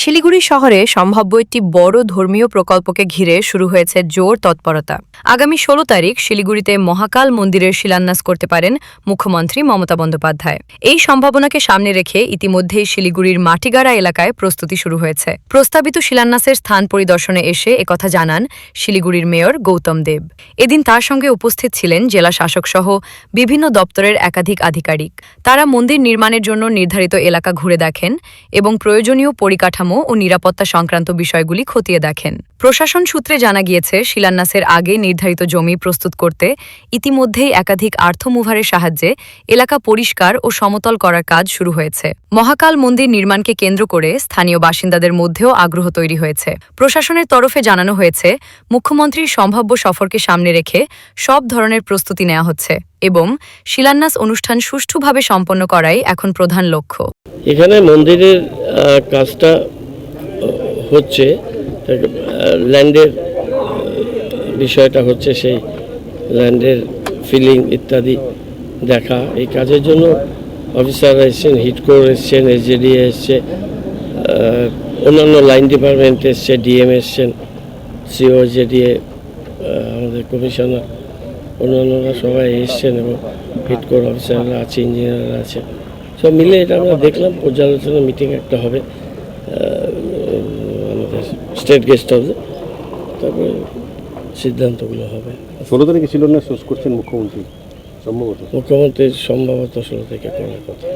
শিলিগুড়ি শহরে সম্ভাব্য একটি বড় ধর্মীয় প্রকল্পকে ঘিরে শুরু হয়েছে জোর তৎপরতা। আগামী ষোলো তারিখ শিলিগুড়িতে মহাকাল মন্দিরের শিলান্যাস করতে পারেন মুখ্যমন্ত্রী মমতা বন্দ্যোপাধ্যায়। এই সম্ভাবনাকে সামনে রেখে ইতিমধ্যেই শিলিগুড়ির মাটিগাড়া এলাকায় প্রস্তুতি শুরু হয়েছে। প্রস্তাবিত শিলান্যাসের স্থান পরিদর্শনে এসে একথা জানান শিলিগুড়ির মেয়র গৌতম দেব। এদিন তার সঙ্গে উপস্থিত ছিলেন জেলা শাসক সহ বিভিন্ন দপ্তরের একাধিক আধিকারিক। তারা মন্দির নির্মাণের জন্য নির্ধারিত এলাকা ঘুরে দেখেন এবং প্রয়োজনীয় পরিকাঠামো ও নিরাপত্তা সংক্রান্ত বিষয়গুলি খতিয়ে দেখেন। প্রশাসন সূত্রে জানা গিয়েছে, শিলান্যাসের আগে নির্ধারিত জমি প্রস্তুত করতে ইতিমধ্যেই একাধিক আর্থমুভারের সাহায্যে এলাকা পরিষ্কার ও সমতল করার কাজ শুরু হয়েছে। মহাকাল মন্দির নির্মাণকে কেন্দ্র করে স্থানীয় বাসিন্দাদের মধ্যেও আগ্রহ তৈরি হয়েছে। প্রশাসনের তরফে জানানো হয়েছে, মুখ্যমন্ত্রীর সম্ভাব্য সফরকে সামনে রেখে সব ধরনের প্রস্তুতি নেওয়া হচ্ছে এবং শিলান্যাস অনুষ্ঠান সুষ্ঠুভাবে সম্পন্ন করাই এখন প্রধান লক্ষ্য। এখানে মন্দিরের কাজটা হচ্ছে ল্যান্ডের, বিষয়টা হচ্ছে সেই ল্যান্ডের ফিলিং ইত্যাদি দেখা। এই কাজের জন্য অফিসাররা এসছেন হিটকোর এসছেন এসজেডি এসছে অন্যান্য লাইন ডিপার্টমেন্ট এসছে ডিএম এসছেন, সিও জেডিএ আমাদের কমিশনার, অন্যান্যরা সবাই এসছেন এবং হিটকোর অফিসাররা আছে, ইঞ্জিনিয়াররা আছে। সব মিলে এটা আমরা দেখলাম, পর্যালোচনা, মিটিং একটা হবে। স্টেট গেস্ট হাউসে তারপরে সিদ্ধান্তগুলো হবে। ষোলো তারিখে ছিল না শেষ করছেন মুখ্যমন্ত্রী সম্ভবত। মুখ্যমন্ত্রী সম্ভবত ষোলো তারিখে করার কথা।